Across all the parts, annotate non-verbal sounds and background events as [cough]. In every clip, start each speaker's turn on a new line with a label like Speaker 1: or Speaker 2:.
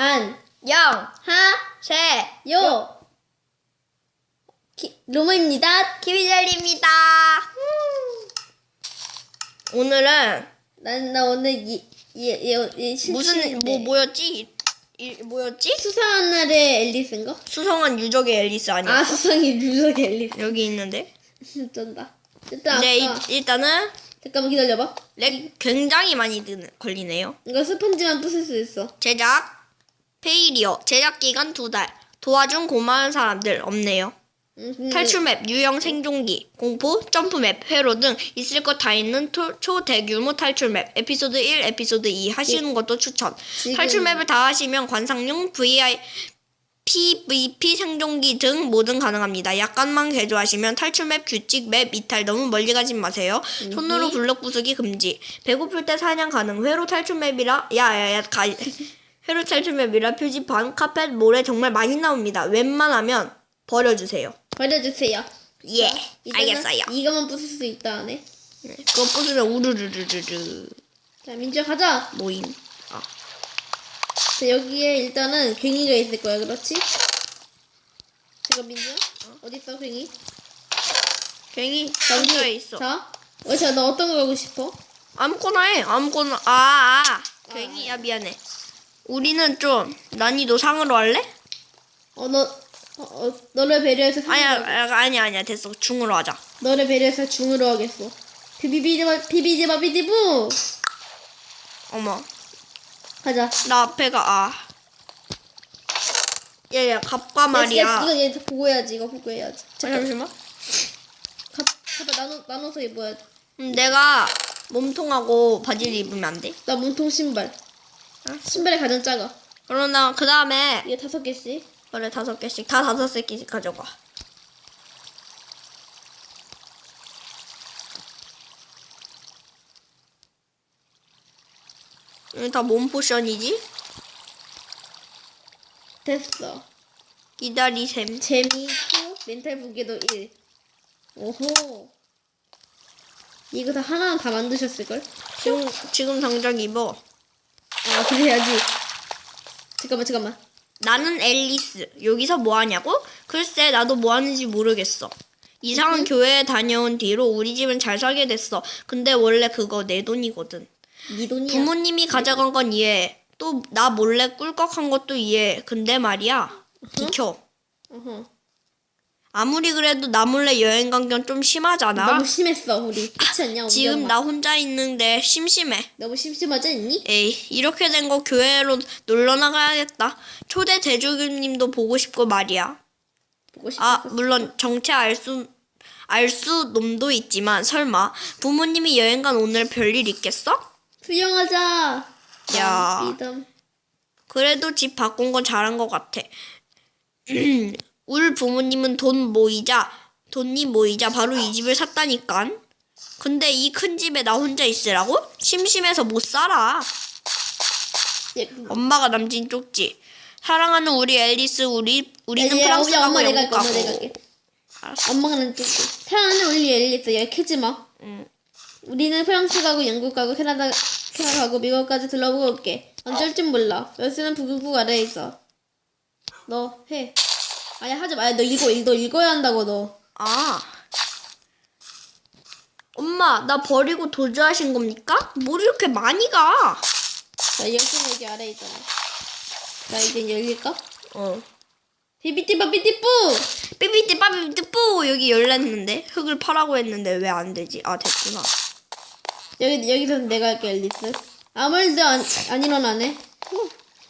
Speaker 1: 안,
Speaker 2: 영,
Speaker 1: 하,
Speaker 2: 세,
Speaker 1: 요. 키, 로모입니다.
Speaker 2: 키위젤리입니다. 오늘은
Speaker 1: 난, 나 오늘 이, 이, 이, 이
Speaker 2: 무슨
Speaker 1: 실수인데.
Speaker 2: 뭐 뭐였지? 이, 뭐였지?
Speaker 1: 수상한 날에 앨리스인가?
Speaker 2: 수성한 유적의 앨리스 아니야?
Speaker 1: 아, 수상이 루석의 앨리스.
Speaker 2: 여기 있는데.
Speaker 1: 쩐다. 일단
Speaker 2: 네,
Speaker 1: 아까,
Speaker 2: 일, 일단은
Speaker 1: 잠깐만 기다려봐.
Speaker 2: 렉 굉장히 많이 드는, 걸리네요.
Speaker 1: 이거 스펀지만 부술 수 있어.
Speaker 2: 제작 페이리어 제작 기간 두 달. 도와준 고마운 사람들 없네요.
Speaker 1: 음, 근데
Speaker 2: 탈출 맵, 유형 생존기, 공포, 점프 맵, 회로 등 있을 것 다 있는 토- 초대규모 탈출 맵, 에피소드 1, 에피소드 2 하시는 것도 추천.
Speaker 1: 지금-
Speaker 2: 탈출 맵을 다 하시면 관상용, VI, PVP 생존기 등 뭐든 가능합니다. 약간만 개조하시면 탈출 맵, 규칙 맵, 이탈 너무 멀리 가지 마세요. 손으로 블럭 부수기 금지. 배고플 때 사냥 가능. 회로 탈출 맵이라 야야야 가. 회로 탈출 맵이라 표지판, 카펫, 모래 정말 많이 나옵니다. 웬만하면 버려주세요.
Speaker 1: 버려주세요.
Speaker 2: 예, 알겠어요.
Speaker 1: 이거만 부술 수 있다. 네,
Speaker 2: 그거 부수면 우르르르르르
Speaker 1: 자, 민주야 가자.
Speaker 2: 모임.
Speaker 1: 자, 여기에 일단은 괭이가 있을 거야, 그렇지? 잠깐 민주야. 어디 있어, 괭이? 우리-
Speaker 2: 혼자에 있어.
Speaker 1: 자, 어, 자, 너 어떤 거 가고 싶어?
Speaker 2: 아무거나 해. 아무거나. 아, 아. 괜히 야 미안해. 우리는 좀 난이도 상으로 할래?
Speaker 1: 어, 너, 어, 어, 너를 배려해서 상으로
Speaker 2: 아니야,
Speaker 1: 하겠-
Speaker 2: 아, 아니야, 아니야. 됐어. 중으로 하자.
Speaker 1: 너를 배려해서 중으로 하겠어. 비비비디바 비비디바 비디부.
Speaker 2: 어머,
Speaker 1: 가자.
Speaker 2: 나 앞에가 아. 야야, 갑과
Speaker 1: 야,
Speaker 2: 말이야.
Speaker 1: 이거 얘 보고 해야지. 이거 보고 해야지.
Speaker 2: 잠깐, 잠시만.
Speaker 1: 갑, 갑 나눠 나눠서 입어야지.
Speaker 2: 음, 내가 몸통하고 바지를 입으면 안 돼?
Speaker 1: 나 몸통 신발. 신발이 가장 작아.
Speaker 2: 그러나 그 다음에
Speaker 1: 이게 다섯 개씩.
Speaker 2: 그래 다섯 개씩 다 다섯 개씩 가져가. 이게 다 몸 포션이지?
Speaker 1: 됐어.
Speaker 2: 기다리셈.
Speaker 1: 재미 2, 멘탈 무게도 1. 오호. 이거 다 하나는 다 만드셨을걸?
Speaker 2: 지금 지금 당장 입어.
Speaker 1: 아, 그래야지. 잠깐만, 잠깐만.
Speaker 2: 나는 앨리스. 여기서 뭐 하냐고? 글쎄 나도 뭐 하는지 모르겠어. 이상한 교회에 다녀온 뒤로 우리 집은 잘 살게 됐어. 근데 원래 그거 내 돈이거든.
Speaker 1: 네 돈이야.
Speaker 2: 부모님이 가져간 건 이해해. 또 나 몰래 꿀꺽한 것도 이해해. 근데 말이야. 비켜.
Speaker 1: 어허.
Speaker 2: 아무리 그래도 나 몰래 여행 간 건 좀 심하잖아.
Speaker 1: 너무 심했어, 우리. 그렇지 않냐, 우리
Speaker 2: 지금
Speaker 1: 엄마?
Speaker 2: 나 혼자 있는데 심심해.
Speaker 1: 너무 심심하지 않니?
Speaker 2: 에이, 이렇게 된 거 교회로 놀러 나가야겠다. 초대 대주교님도 보고 싶고 말이야.
Speaker 1: 보고 싶어.
Speaker 2: 아, 물론 정체 알 수, 알수 놈도 있지만 설마 부모님이 여행 간 오늘 별일 있겠어?
Speaker 1: 수영하자.
Speaker 2: 야.
Speaker 1: 믿음.
Speaker 2: 그래도 집 바꾼 건 잘한 것 같아. [clears throat] 울 부모님은 돈 모이자, 돈이 모이자 바로 이 집을 샀다니깐. 근데 이 큰 집에 나 혼자 있으라고? 심심해서 못 살아.
Speaker 1: 예,
Speaker 2: 엄마가 남친 쪽지. 사랑하는 우리 앨리스, 우리 우리는
Speaker 1: 야,
Speaker 2: 프랑스
Speaker 1: 야,
Speaker 2: 가고
Speaker 1: 엄마 내가
Speaker 2: 영국
Speaker 1: 할게, 엄마 내가
Speaker 2: 가고.
Speaker 1: 할게.
Speaker 2: 알았어.
Speaker 1: 엄마는 또 사랑하는 우리 앨리스 얘 캐지 마.
Speaker 2: 응.
Speaker 1: 우리는 프랑스 가고 영국 가고 캐나다 캐나다 가고 미국까지 둘러보고 올게. 언제 올진 몰라. 열쇠는 부글북 아래에 있어. 너 해. 아야 하지 마. 너 읽어. 너 읽어야 한다고 너.
Speaker 2: 아. 엄마, 나 버리고 도주하신 겁니까? 뭘 이렇게 많이 가?
Speaker 1: 자 열쇠는 여기 아래에 있잖아. 자 이제 열릴까?
Speaker 2: 어.
Speaker 1: 비비띠바 비띠뿌.
Speaker 2: 삐삐띠 빠삐삐 뿌 여기 열렸는데 흙을 파라고 했는데 왜 안 되지? 아 됐구나.
Speaker 1: 여기 여기서 내가 할게 앨리스. 아무 일도 안, 안 일어나네. 후.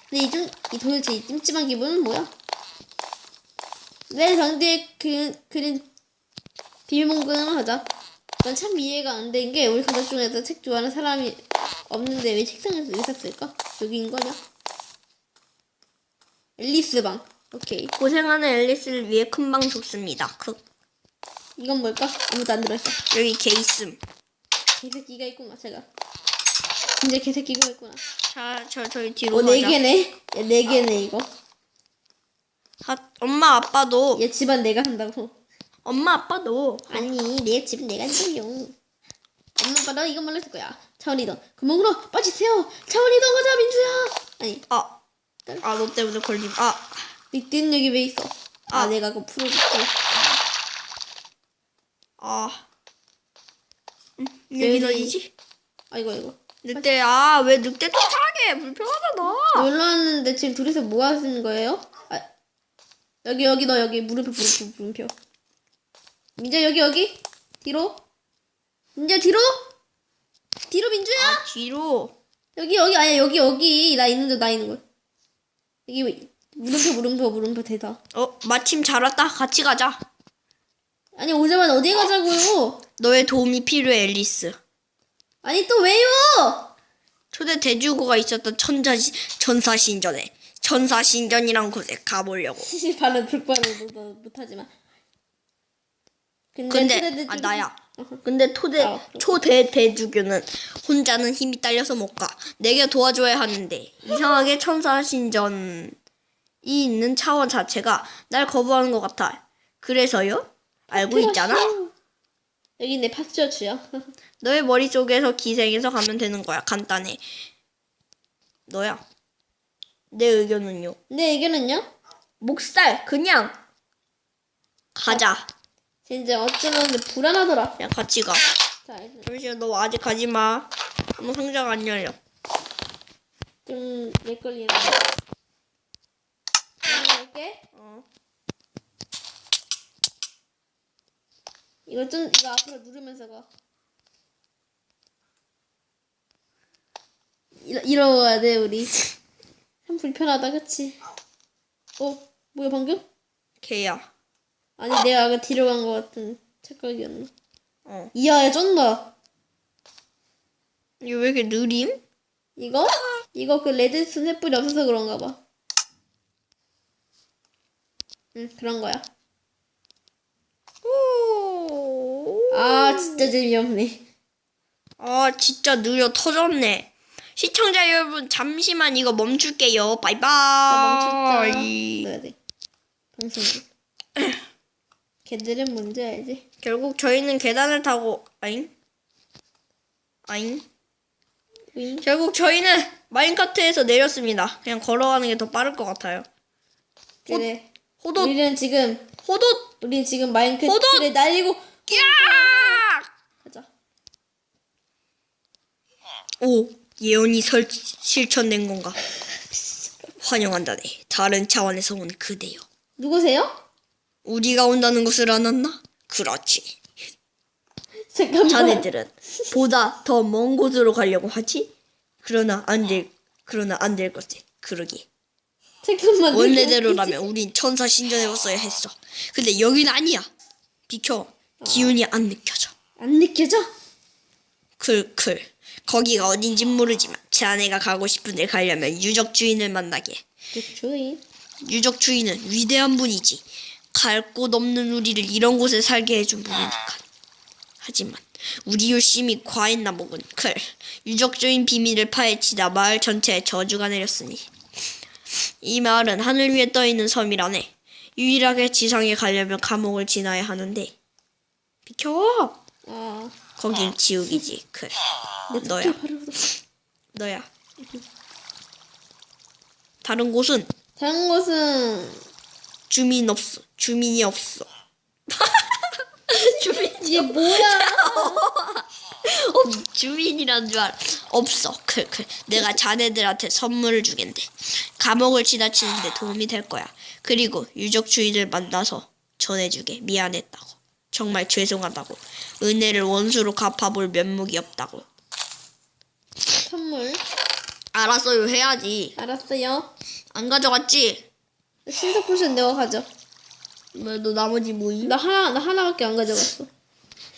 Speaker 1: 근데 이좀 이 도대체 이 찜찜한 기분은 뭐야? 내 방대에 그, 그린 비밀문구는 하자. 난 참 이해가 안 된 게 우리 가족 중에서 책 좋아하는 사람이 없는데 왜 책상에서 있었을까? 여기인 거냐? 앨리스 방. 오케이.
Speaker 2: 고생하는 앨리스를 위해 큰 방 줬습니다. 크.
Speaker 1: 이건 뭘까? 아무도 안 들어있어.
Speaker 2: 여기 게이슴.
Speaker 1: 개새끼가 있구나, 제가. 진짜 개새끼가 있구나.
Speaker 2: 자, 저 저희 뒤로
Speaker 1: 어, 네
Speaker 2: 가자.
Speaker 1: 개네? 야, 네 개네, 이거.
Speaker 2: 아, 엄마 아빠도
Speaker 1: 얘 집안 내가 한다고.
Speaker 2: 엄마 아빠도
Speaker 1: 아니, 내 집은 내가 한다요. 엄마, 아빠, 나 이거 말했을 거야. 차원이동. 그만 울어. 빠지세요. 차원이동 가자, 민주야. 아니,
Speaker 2: 아아 너 때문에 걸림. 아
Speaker 1: 닉딘 여기 왜 있어? 아,
Speaker 2: 아.
Speaker 1: 내가 그거 풀어줄게.
Speaker 2: 아. 음, 여기
Speaker 1: 여기.
Speaker 2: 어디지?
Speaker 1: 아이고 이거.
Speaker 2: 늑대 아 왜 늑대 쫓아가게 불편하잖아.
Speaker 1: 놀러 왔는데 지금 둘이서 뭐 하시는 거예요? 아, 여기 여기 너 여기 물음표 물음표 물음표. 민재 여기 여기 뒤로. 민재 뒤로. 뒤로 민주야.
Speaker 2: 아 뒤로.
Speaker 1: 여기 여기 아니야 여기 여기 나 있는 데 나 있는 거. 여기 왜- 물음표 물음표 물음표 대다.
Speaker 2: 어 마침 잘 왔다. 같이 가자.
Speaker 1: 아니 오자마자 어디 가자고요?
Speaker 2: 너의 도움이 필요해 앨리스.
Speaker 1: 아니 또 왜요?
Speaker 2: 초대 대주고가 있었던 천자 전사 신전에 천사 신전이란 곳에 가보려고. [laughs]
Speaker 1: 발음 불발로 못하지만. 근데,
Speaker 2: 근데
Speaker 1: 초대대
Speaker 2: 아
Speaker 1: 좀-
Speaker 2: 나야. 근데 토대
Speaker 1: 아.
Speaker 2: 초대 대주교는 혼자는 힘이 딸려서 못 가. 내게 도와줘야 하는데 이상하게 천사 신전이 있는 차원 자체가 날 거부하는 것 같아. 그래서요? 알고 있잖아.
Speaker 1: 여기 내 파스처츠야. [laughs]
Speaker 2: 너의 머릿속에서 기생해서 가면 되는 거야. 간단해. 너야. 내 의견은요.
Speaker 1: 내 의견은요?
Speaker 2: 목살 그냥 가자.
Speaker 1: 진짜 어쩌는데 불안하더라.
Speaker 2: 그냥 같이 가.
Speaker 1: 자, 이제
Speaker 2: 잠시만 너 아직 가지 마. 아무 상자가 안 열려.
Speaker 1: 좀 렉걸리는. 이렇게
Speaker 2: 어.
Speaker 1: 이거 좀 이거 앞으로 누르면서 가. 이러 이러야 돼 우리. 참 불편하다, 그치? 어, 뭐야 방금?
Speaker 2: 걔야.
Speaker 1: 아니 내가 아까 뒤로 간 것 같은 착각이었나?
Speaker 2: 어.
Speaker 1: 이하에 쩐다.
Speaker 2: 이거 왜 이렇게 느림?
Speaker 1: 이거? 이거 그 레드스톤 횃불이 없어서 그런가 봐. 응, 그런 거야.
Speaker 2: 오.
Speaker 1: 아, 진짜 재미없네.
Speaker 2: 아 진짜 느려 터졌네. 시청자 여러분 잠시만 이거 멈출게요. 바이바이.
Speaker 1: 나 멈췄다. 넣어야 돼. 방송국. 걔들은 뭔지 알지?
Speaker 2: 결국 저희는 계단을 타고 아잉? 아잉?
Speaker 1: 윙.
Speaker 2: 결국 저희는 마인카트에서 내렸습니다. 그냥 걸어가는 게 더 빠를 것 같아요.
Speaker 1: 그래.
Speaker 2: 호도
Speaker 1: 우리는 지금
Speaker 2: 호도
Speaker 1: 우리는 지금 마인크래프트를 날리고
Speaker 2: 야!
Speaker 1: 가자.
Speaker 2: 오 예언이 설 실천된 건가? 환영한다네. 다른 차원에서 온 그대요.
Speaker 1: 누구세요?
Speaker 2: 우리가 온다는 것을 알았나? 그렇지.
Speaker 1: 잠깐만.
Speaker 2: 자네들은 보다 더 먼 곳으로 가려고 하지? 그러나 안 될, 그러나 안 될 것에 그러기.
Speaker 1: 잠깐만.
Speaker 2: 원래대로라면 우린 천사 신전에 왔어야 했어. 근데 여긴 아니야. 비켜. 기운이 안 느껴져.
Speaker 1: 안 느껴져?
Speaker 2: 클클. 거기가 어딘지 모르지만 자네가 가고 싶은 데 가려면 유적 주인을 만나게.
Speaker 1: 그 주인.
Speaker 2: 유적 주인은 위대한 분이지. 갈 곳 없는 우리를 이런 곳에 살게 해준 분이니까. 하지만 우리 열심히 과했나 먹은 클. 유적 주인 비밀을 파헤치다 마을 전체에 저주가 내렸으니. 이 마을은 하늘 위에 떠 있는 섬이라네. 유일하게 지상에 가려면 감옥을 지나야 하는데. 비켜.
Speaker 1: 아.
Speaker 2: 거긴 지옥이지. 클.
Speaker 1: 내
Speaker 2: 너야. 너야. 다른 곳은
Speaker 1: 다른 곳은
Speaker 2: 주민 없어. 주민이 없어. [laughs] 주민
Speaker 1: 이게 뭐야? [laughs]
Speaker 2: 어, 주민이란 줄 알. 없어. 클클. 내가 자네들한테 선물을 주겠는데 감옥을 지나치는데 도움이 될 거야. 그리고 유적 주인을 만나서 전해주게. 미안했다고. 정말 죄송하다고. 은혜를 원수로 갚아볼 면목이 없다고.
Speaker 1: 선물.
Speaker 2: 알았어요. 해야지.
Speaker 1: 알았어요.
Speaker 2: 안 가져갔지?
Speaker 1: 신석 포션 내가 가져.
Speaker 2: 왜 너 나머지 뭐임?
Speaker 1: 나 하나 나 하나밖에 안 가져갔어.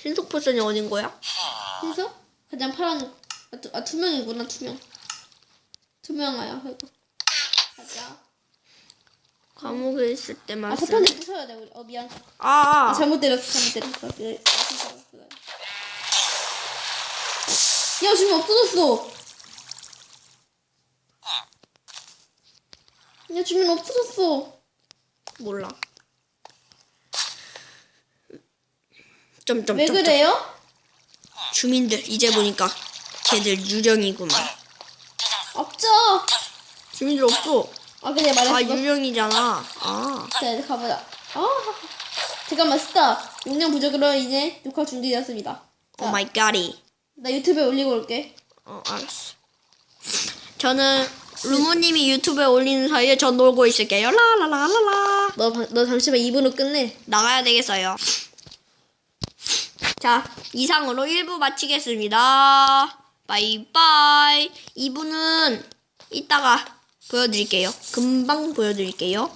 Speaker 2: 신속 포션이 어딘 거야?
Speaker 1: 신석? 가장 파란 아, 투, 아 투명이구나 투명. 투명아야 이거. 가자.
Speaker 2: 감옥에 있을 때만
Speaker 1: 아
Speaker 2: 쓰.
Speaker 1: 포탄을 부숴야 돼 우리. 어 미안.
Speaker 2: 아,
Speaker 1: 잘못 때렸어 잘못 때렸어. 그, 아, 그거야. 야 지금 없어졌어. 야 주민 없어졌어.
Speaker 2: 몰라. 점점
Speaker 1: 왜
Speaker 2: 점, 점.
Speaker 1: 그래요?
Speaker 2: 주민들 이제 보니까 걔들 유령이구만.
Speaker 1: 없죠.
Speaker 2: 주민들 없어.
Speaker 1: 아 그래 말했어.
Speaker 2: 아 유령이잖아. 아
Speaker 1: 자 이제 가보자. 아 잠깐만 스탑. 용량 부족으로 인해 녹화 중지되었습니다.
Speaker 2: 오 마이 갓이.
Speaker 1: 나 유튜브에 올리고 올게.
Speaker 2: 어 알았어. 저는 루모님이 유튜브에 올리는 사이에 전 놀고 있을게요. 라라라라라.
Speaker 1: 너, 방- 너 잠시만 2분으로 끝내.
Speaker 2: 나가야 되겠어요. 자, 이상으로 1부 마치겠습니다. 바이바이. 2부는 이따가 보여드릴게요. 금방 보여드릴게요.